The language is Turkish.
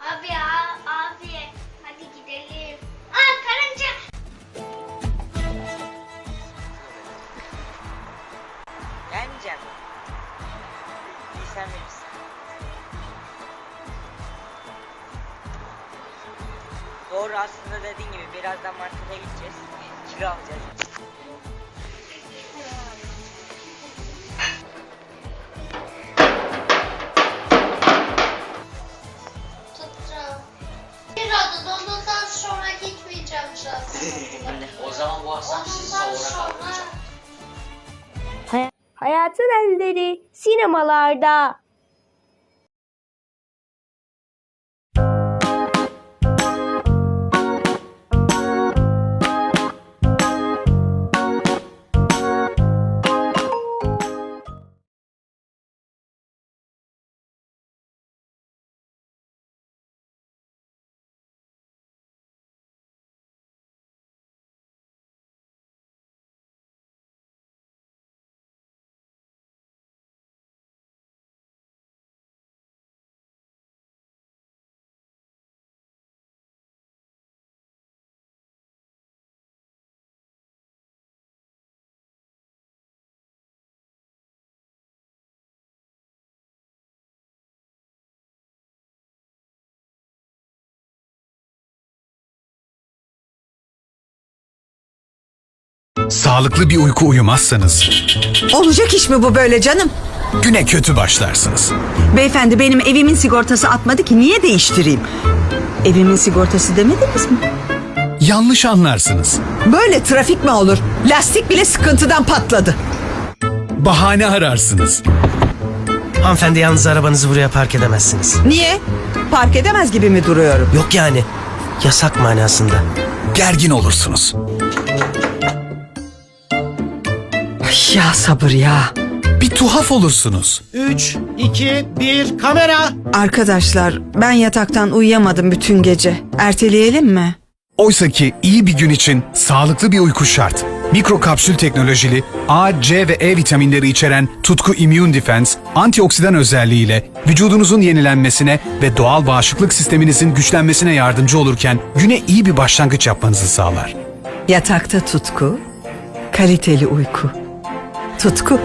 Abi abi hadi gidelim. Aa karınca. Gelmeyeceğim. İyi sen bilirsin. Doğru aslında dediğin gibi birazdan markete gideceğiz. Kilo alacağız. Hayatın Elleri sinemalarda. Sağlıklı bir uyku uyumazsanız Olacak iş mi bu böyle canım? güne kötü başlarsınız. Beyefendi benim evimin sigortası atmadı ki niye değiştireyim? Evimin sigortası demediniz mi? Yanlış anlarsınız. Böyle trafik mi olur? Lastik bile sıkıntıdan patladı. Bahane ararsınız. Hanımefendi yalnız arabanızı buraya park edemezsiniz. Niye? Park edemez gibi mi duruyorum? Yok yani. Yasak manasında. Gergin olursunuz. Ya sabır ya. Bir tuhaf olursunuz. 3, 2, 1, kamera. Arkadaşlar ben yataktan uyuyamadım bütün gece. Erteleyelim mi? Oysa ki iyi bir gün için sağlıklı bir uyku şart. Mikrokapsül teknolojili A, C ve E vitaminleri içeren Tutku Immune Defense, antioksidan özelliğiyle vücudunuzun yenilenmesine ve doğal bağışıklık sisteminizin güçlenmesine yardımcı olurken güne iyi bir başlangıç yapmanızı sağlar. Yatakta tutku, kaliteli uyku. Tutku.